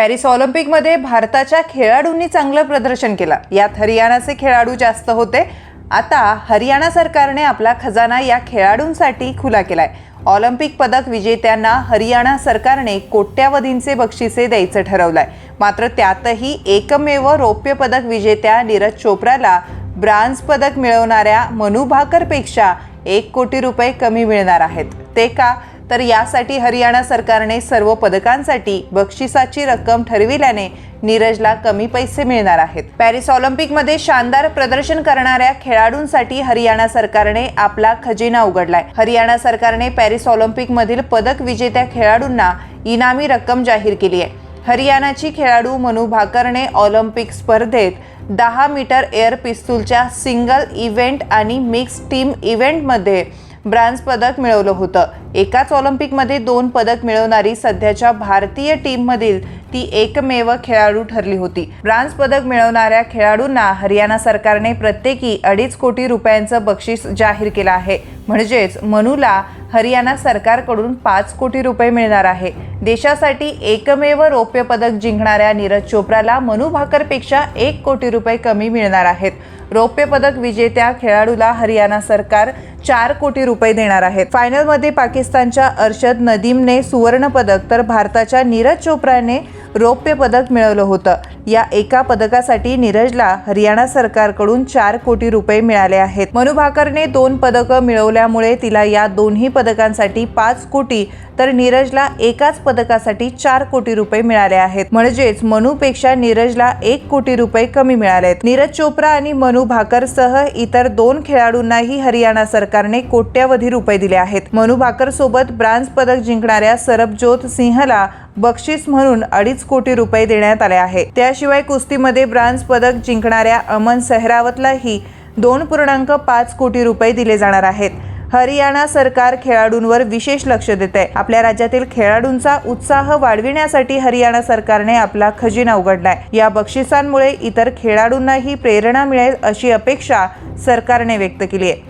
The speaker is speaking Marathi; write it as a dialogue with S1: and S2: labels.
S1: पॅरिस ऑलिम्पिकमध्ये भारताच्या खेळाडूंनी चांगलं प्रदर्शन केलं. यात हरियाणाचे खेळाडू जास्त होते. आता हरियाणा सरकारने आपला खजाना या खेळाडूंसाठी खुला केलाय. ऑलिम्पिक पदक विजेत्यांना हरियाणा सरकारने कोट्यावधींचे बक्षिसे द्यायचं ठरवलंय. मात्र त्यातही एकमेव रौप्य पदक विजेत्या नीरज चोप्राला ब्रान्झ पदक मिळवणाऱ्या मनु भाकरपेक्षा एक कोटी रुपये कमी मिळणार आहेत. ते का? तर यासाठी हरियाणा सरकारने सर्व पदकांसाठी बक्षिसाची रक्कम ठरविल्याने नीरजला कमी पैसे मिळणार आहेत. पॅरिस ऑलिम्पिकमध्ये शानदार प्रदर्शन करणाऱ्या खेळाडूंसाठी हरियाणा सरकारने आपला खजिना उघडलाय. हरियाणा सरकारने पॅरिस ऑलिम्पिकमधील पदक विजेत्या खेळाडूंना इनामी रक्कम जाहीर केली आहे. हरियाणाची खेळाडू मनू भाकरने ऑलिम्पिक स्पर्धेत दहा मीटर एअर पिस्तूलच्या सिंगल इव्हेंट आणि मिक्स टीम इव्हेंटमध्ये ब्रांझ पदक मिळवलं होतं. एकाच ऑलिम्पिकमध्ये दोन पदक मिळवणारी सध्याच्या भारतीय टीममधील ती एकमेव खेळाडू ठरली होती. ब्रांझ पदक मिळवणाऱ्या खेळाडूंना हरियाणा सरकारने प्रत्येकी अडीच कोटी रुपयांचं बक्षीस जाहीर केलं आहे. म्हणजेच मनूला हरियाणा सरकारकडून पाच कोटी रुपये मिळणार आहे. देशासाठी एकमेव रौप्य पदक जिंकणाऱ्या नीरज चोप्राला मनू भाकरपेक्षा एक कोटी रुपये कमी मिळणार आहेत. रौप्य पदक विजेत्या खेळाडूला हरियाणा सरकार चार कोटी रुपये देणार आहेत फायनलमध्ये पाकिस्तानच्या अर्शद नदीमने सुवर्ण पदक तर भारताच्या नीरज चोप्राने रौप्य पदक मिळवलं होतं. या एका पदकासाठी नीरजला हरियाणा सरकारकडून चार कोटी रुपये मिळाले आहेत. मनु भाकरने दोन पदकं मिळवल्यामुळे तिला या दोन्ही पदकांसाठी पाच कोटी तर नीरजला एकाच पदकासाठी चार कोटी रुपये मिळाले आहेत. म्हणजेच मनूपेक्षा नीरजला एक कोटी रुपये कमी मिळाले आहेत. नीरज चोप्रा आणि मनू भाकरसह इतर दोन खेळाडूंनाही हरियाणा सरकारने कोट्यावधी रुपये दिले आहेत. मनू भाकर सोबत ब्रांझ पदक जिंकणाऱ्या सरबजोत सिंहला बक्षीस म्हणून अडीच कोटी रुपये देण्यात आले आहे. याशिवाय कुस्तीमध्ये ब्रांझ पदक जिंकणाऱ्या अमन सेहरावतलाही दोन पूर्णांक पाच कोटी रुपये दिले जाणार आहेत. हरियाणा सरकार खेळाडूंवर विशेष लक्ष देते आपल्या राज्यातील खेळाडूंचा उत्साह वाढविण्यासाठी हरियाणा सरकारने आपला खजिना उघडलाय. या बक्षिसांमुळे इतर खेळाडूंनाही प्रेरणा मिळेल अशी अपेक्षा सरकारने व्यक्त केली आहे.